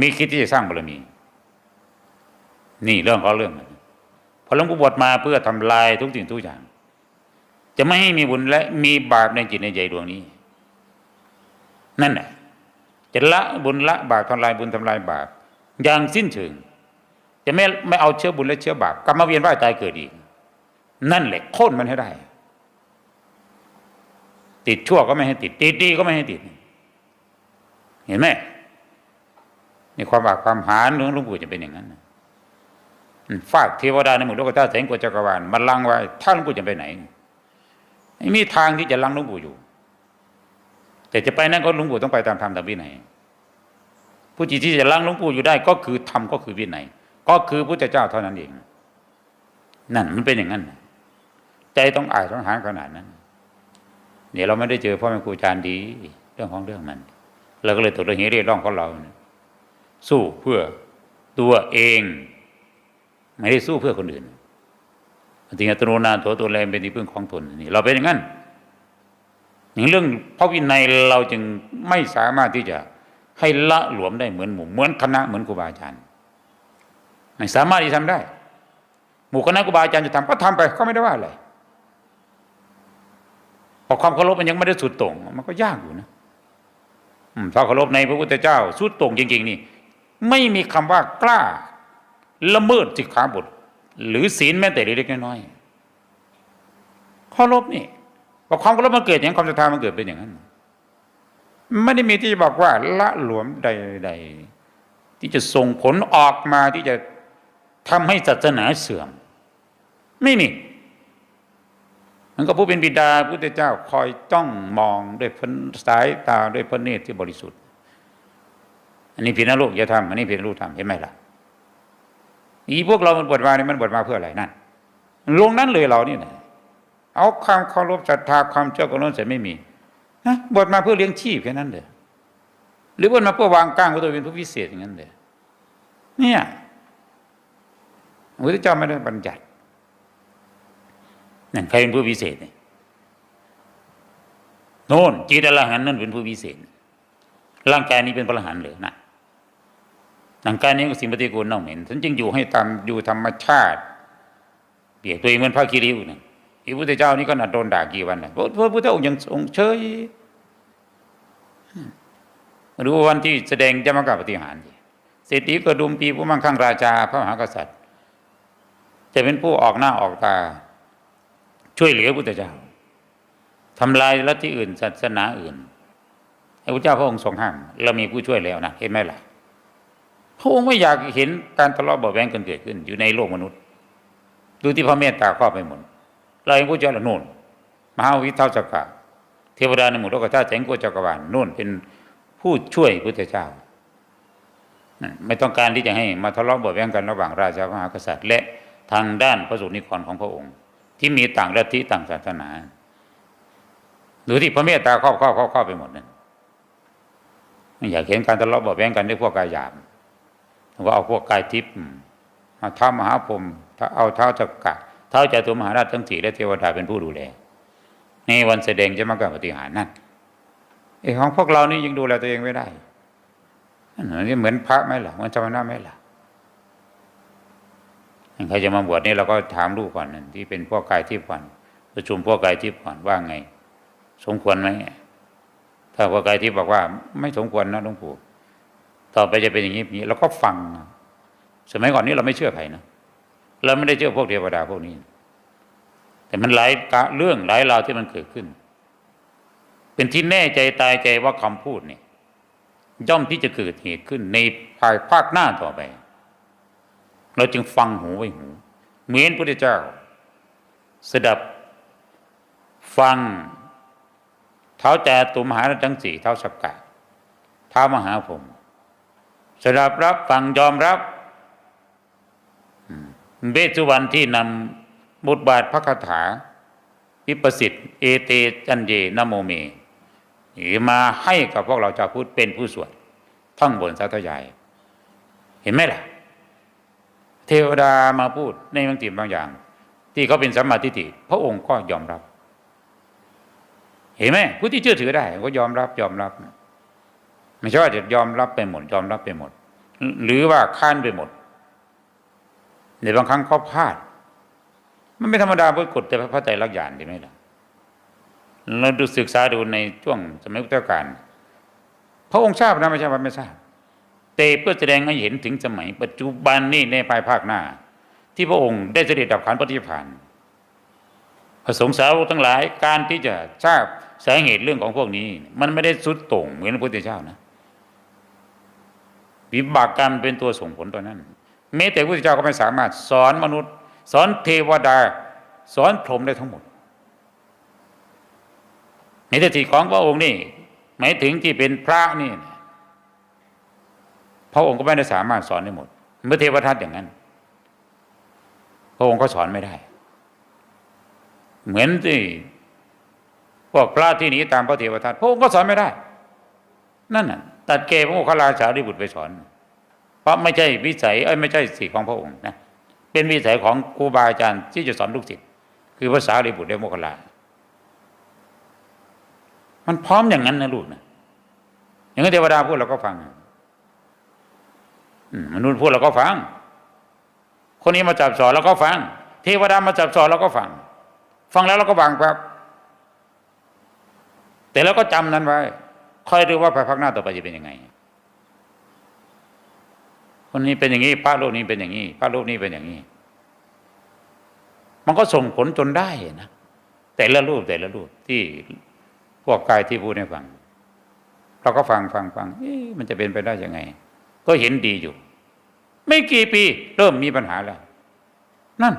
มีคิดที่จะสร้างบารมี นี่เรื่องเของเรื่องพอหลวงปู่บวชมาเพื่อทำลายทุกสิ่งทุกอย่าง จะไม่ให้มีบุญและมีบาปในจิตในใจดวงนี้ นั่นแหละจะละบุญละบาปทำลายบุญทำลายบาป อย่างสิ้นเชิงจะไม่ไม่เอาเชื้อบุญและเชื้อบาปกลับมาเวียนว่ายตายเกิดอีก นั่นแหละโค่นมันให้ได้ ติดชั่วก็ไม่ให้ติด ติดดีก็ไม่ให้ติด เห็นไหม นี่ความบาปความหารของหลวงปู่จะเป็นอย่างนั้นนะอืมฟาดเทวดาในหมู่โลกธาตุแสงกวจักรวาลมันลังไว้ถ้าหลวงปู่จะไปไหนไม่มีทางที่จะลังหลวงปู่อยู่ แต่จะไปนั่นก็หลวงปู่ต้องไปตามธรรมตามวินัยผู้จิตที่จะลังหลวงปู่อยู่ได้ ก็คือธรรมก็คือวินัยก็คือพระเจ้าเท่านั้นเอง นั่นมันเป็นอย่างนั้น ใจต้องอายต้องหารขนาดนั้นเดี๋ยวเราไม่ได้เจอพ่อแม่ครูอาจารย์ดี เรื่องของเรื่องมันเราก็เลยตกเรื่องเหตุเรียกร้องของเราเนี่ย สู้เพื่อตัวเอง ไม่ได้สู้เพื่อคนอื่นจริงอัตโนนาโถตัวแรงเป็นที่พึ่งของตนนี่เราเป็นอย่างนั้นอย่างเรื่องพระวินัยเราจึงไม่สามารถที่จะให้ละหลวมได้เหมือนหมู่เหมือนคณะเหมือนครูบาอาจารย์ไม่สามารถที่ทำได้ หมู่คณะครูบาอาจารย์จะทำก็ทำไปก็ไม่ได้ว่าอะไรพอความเคารพมันยังไม่ได้สุดต่งมันก็ยากอยู่นะอืมถ้าเคารพในพระพุทธเจ้า สุดต่งจริง ๆ นี่ ไม่มีคำว่ากล้า ละเมิดสิกขาบท หรือศีลแม้แต่เล็กน้อยๆเคารพนี่พอความเคารพมันเกิดอย่างความศรัทธามันเกิดเป็นอย่างนั้น ไม่ได้มีที่จะบอกว่าละหลวมใด ๆ ที่จะส่งผลออกมาที่จะทำให้ศาสนาเสื่อม ไม่มีมันก็ผู้เป็นบิดาพุทธเจ้าคอยจ้องมองด้วยพระสายตาด้วยพระเนตรที่บริสุทธิ์ อันนี้ผิดนะลูกอย่าทำอันนี้ผิดลูกทำเห็นไหมล่ะอีพวกเรามันบวชมาเนี่ยมันบวชมาเพื่ออะไรนั่นลงนั้นเลยเรานี่นะเอาความเคารพศรัทธาความเชื่อของเราเสร็จไม่มีนะบวชมาเพื่อเลี้ยงชีพแค่นั้นเด้อหรือบวชมาเพื่อวางกลางว่าตัวเป็นผู้พิเศษอย่างนั้นเด้อเนี่ยพระพุทธเจ้าไม่ได้บัญญัตินั่นใครเป็นผู้พิเศษเนี่ยโน่นจิตอรหันนั่นเป็นผู้พิเศษ ร่างกายนี้เป็นพระอรหันต์เลยนะ ร่างกายนี้ก็สิ่งปฏิกูลเน่าเหม็นฉันจึงอยู่ให้ตามอยู่ธรรมชาติ เปียบตัวเองเหมือนพระคิริวเนี่ยพระพุทธเจ้านี่ก็น่าโดนด่ากี่วันนะพระพระพุทธองค์ยังทรงเฉยมาดูวันที่แสดงจามกาปฏิหารสิเศรษฐีกระดุมปีผู้มั่งคั่งราชา พระมหากษัตริย์ จะเป็นผู้ออกหน้าออกตา ช่วยเหลือพุทธเจ้าทำลายลัทธิอื่นศาสนาอื่นพระพุทธเจ้าพระองค์ทรงห้ามเรามีผู้ช่วยแล้วนะเห็นไหมล่ะ พระองค์ไม่อยากเห็นการทะเลาะเบาแวงกันเกิดขึ้น อยู่ในโลกมนุษย์ ดูที่พระเมตตาครอบไปหมดเราเองผู้เจ้าละโน่นมหาวิทาจักระเทวดาในหมู่โลกธาตุแสงโกจักรวาลโน่นเป็นผู้ช่วยพุทธเจ้าไม่ต้องการที่จะให้มาทะเลาะเบาแวงกันระหว่างราชามหากษัตริย์ และทางด้านพระสุนิกรของพระองค์ ที่มีต่างลัทธิต่างศาสนาหรือที่พระเมตตาครอบครอบครอบครอบไปหมดนั่นไม่อยากเห็นการทะเลาะเบาแวงกันด้วยพวกกายหยาบ ว่าเอาพวกกายทิพย์มาท้ามหาพรหมถ้าเอาเท้าจักระเท้าจตุมหาราชทั้งสี่และเทวดาเป็นผู้ดูแลในวันแสดงจะมากรปฏิหารนั่นไอ้ของพวกเรานี่ยังดูแลตัวเองไม่ได้นนี้เหมือนพระไหมล่ะเหมือนชาวนาไหมล่ะใครจะมาบวชนี่เราก็ถามลูกก่อนนั่นที่เป็นพวกกายทิพย์ก่อนประชุมพวกกายทิพย์ก่อนว่าไง สมควรไหมถ้าพวกกายทิพย์บอกว่า ไม่สมควรนะหลวงปู่ ต่อไปจะเป็นอย่างนี้อย่างนี้เราก็ฟัง สมัยก่อนนี้เราไม่เชื่อใครนะเราไม่ได้เชื่อพวกเทวดาพวกนี้ แต่มันหลายเรื่องหลายราวที่มันเกิดขึ้น เป็นที่แน่ใจตายใจว่าคำพูดเนี่ยย่อมที่จะเกิดเหตุขึ้นในภายภาคหน้าต่อไป เราจึงฟังหูไว้หู เหมือนพระเจ้า สดับฟัง เท้าแจตุมหาราชทั้งสีเท้าสักกะเท้ามหาพรหม สดับรับฟังยอมรับเบสุวรรณที่นำบทบาทพระคาถาวิปสิทธิ์เอเตจันเยนโมเมมาให้กับพวกเราชาวพุทธเป็นผู้สวดท่องบนสาธยาย เห็นไหมล่ะ เทวดามาพูดในบางทีบางอย่าง ที่เขาเป็นสัมมาทิฏฐิพระองค์ก็ยอมรับ เห็นไหมผู้ที่เชื่อถือได้ก็ยอมรับยอมรับ ไม่ใช่ว่าจะยอมรับไปหมด ยอมรับไปหมด หรือว่าค้านไปหมดในบางครั้งเขาพลาด มันไม่ธรรมดาเพื่อกฎแต่พระไตรลักษณ์ญาณดีไหมล่ะเราดูศึกษาดูในช่วงสมัยพุทธกาลพระองค์ทราบนะไม่ใช่ว่าไม่ทราบแต่เพื่อแสดงให้เห็นถึงสมัย ปัจจุบันนี่ในภายภาคหน้า ที่พระองค์ได้เสด็จดับขันปฏิพานพระสงฆ์สาวกทั้งหลายการที่จะทราบสาเหตุเรื่องของพวกนี้ มันไม่ได้สุดโต่งเหมือนพระพุทธเจ้านะ วิบากกรรมเป็นตัวส่งผลตัวนั้นแม้แต่พระพุทธเจ้าก็ไม่สามารถสอนมนุษย์ สอนเทวดา สอนพรหมได้ทั้งหมด ในทิฏฐิของพระองค์นี่หมายถึงที่เป็นพระนี่พระองค์ก็ไม่ได้สามารถสอนได้หมด เมื่อเทวทัตอย่างนั้น พระองค์ก็สอนไม่ได้ เหมือนที่พวกพระที่หนีตามพระเทวทัตพระองค์ก็สอนไม่ได้ นั่นน่ะ ตัดเกพระโมคคัลลาสารีบุตรไปสอน เพราะไม่ใช่วิสัยเอ้ยไม่ใช่สิทธิของพระองค์นะเป็นวิสัยของครูบาอาจารย์ที่จะสอนลูกศิษย์คือภาษารีบุตรและโมคคัลลามันพร้อมอย่างนั้นนะลูกนะอย่างนั้นเทวดาพูดเราก็ฟังมนุษย์พูดเราก็ฟัง คนนี้มาจับสอนเราก็ฟัง เทวดามาจับสอนเราก็ฟัง ฟังแล้วเราก็วางครับแต่เราก็จำนั้นไว้ คอยดูว่าภายภาคหน้าต่อไปจะเป็นยังไง คนนี้เป็นอย่างนี้พระโลกนี้เป็นอย่างนี้พระโลกนี้เป็นอย่างนี้ มันก็ส่งผลจนได้นะแต่ละรูปแต่ละรูปที่พวกกายที่พูดให้ฟัง เราก็ฟังฟังฟังมันจะเป็นไปได้ยังไง ก็เห็นดีอยู่ ไม่กี่ปี เริ่มมีปัญหาแล้ว นั่น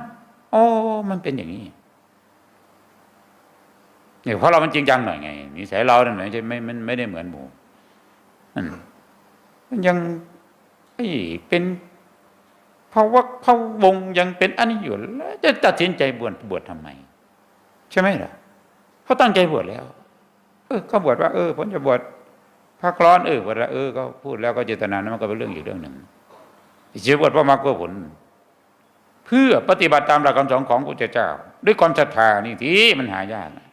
โอ้มันเป็นอย่างนี้ เนี่ยเพราะเรามันจริงจังหน่อยไงนิสัยเราเนี่ยไม่ใช่ไม่ไม่ไม่ได้เหมือนหมูมันยังไอ้เป็นภาวะพะวงยังเป็นอันนี้อยู่แล้วจะตัดสินใจบวชบวชทำไม ใช่ไหมล่ะเขาตั้งใจบวชแล้ว เออเขาบวชว่า เออผมจะบวชพระคร้อนเออบวชแล้วเออก็พูดแล้วก็เจตนานั้นมันก็เป็นเรื่องอีกเรื่องหนึ่งจะบวชเพราะมรรคเพื่อผล เพื่อปฏิบัติตามหลักคำสอนของพระเจ้า ด้วยความศรัทธานี่ที่มันหายากนะ